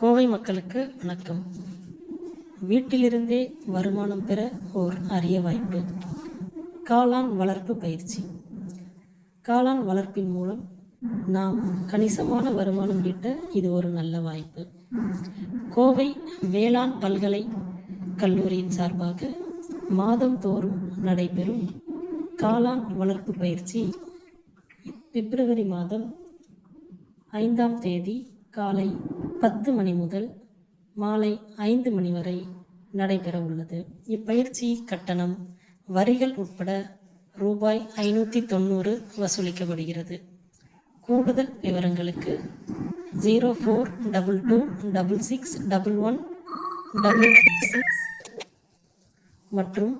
கோவை மக்களுக்கு வணக்கம். வீட்டிலிருந்தே வருமானம் பெற ஓர் அரிய வாய்ப்பு. காளான் வளர்ப்பு பயிற்சி. காளான் வளர்ப்பின் மூலம் நாம் கணிசமான வருமானம் கிட்ட இது ஒரு நல்ல வாய்ப்பு. கோவை வேளாண் பல்கலை கல்லூரியின் சார்பாக மாதந்தோறும் நடைபெறும் காளான் வளர்ப்பு பயிற்சி பிப்ரவரி மாதம் ஐந்தாம் தேதி காலை பத்து மணி முதல் மாலை ஐந்து மணி வரை நடைபெற உள்ளது. இப்பயிற்சி கட்டணம் வரிகள் உட்பட ரூபாய் ஐநூற்றி தொண்ணூறு வசூலிக்கப்படுகிறது. கூடுதல் விவரங்களுக்கு zero four double two double six double one double six மற்றும்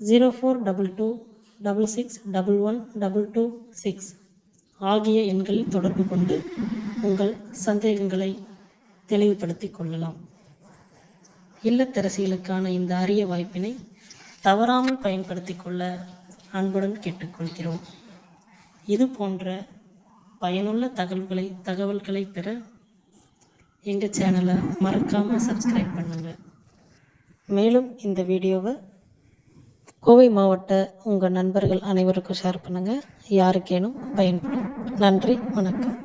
zero four double two double six double one double two six ஆகிய எண்களில் தொடர்பு கொண்டு உங்கள் சந்தேகங்களை தெளிவுபடுத்திக் கொள்ளலாம். இல்லத்தரசிகளுக்கான இந்த அரிய வாய்ப்பினை தவறாமல் பயன்படுத்திக் கொள்ள அன்புடன் கேட்டுக்கொள்கிறோம். இது போன்ற பயனுள்ள தகவல்களை தகவல்களை பெற எங்கள் சேனலை மறக்காமல் சப்ஸ்கிரைப் பண்ணுங்கள் மேலும் இந்த வீடியோவை கோவை மாவட்ட உங்கள் நண்பர்கள் அனைவருக்கும் ஷேர் பண்ணுங்கள் யாருக்கேனும் பயன்படும். நன்றி வணக்கம்.